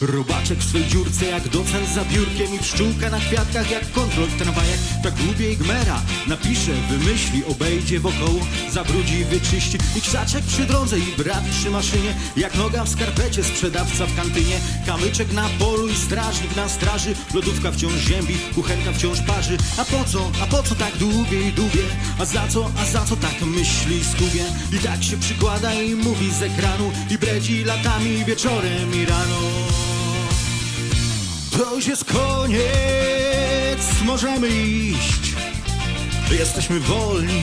Robaczek w swej dziurce jak docent za biurkiem i pszczółka na kwiatkach jak kontrol w tramwajach. Tak lubię gmera, napisze, wymyśli, obejdzie wokoło, zabrudzi, wyczyści. I krzaczek przy drodze i brat przy maszynie, jak noga w skarpecie, sprzedawca w kantynie. Kamyczek na polu i strażnik na straży, lodówka wciąż ziębi, kuchenka wciąż parzy. A po co, a po co tak długie i długie? A za co, a za co tak myśli skubie? I tak się przykłada i mówi z ekranu i bredzi latami wieczorem i rano. To już jest koniec, możemy iść. Jesteśmy wolni,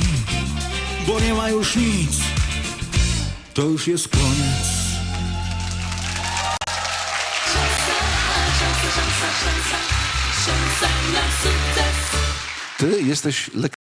bo nie ma już nic. To już jest koniec. Ty jesteś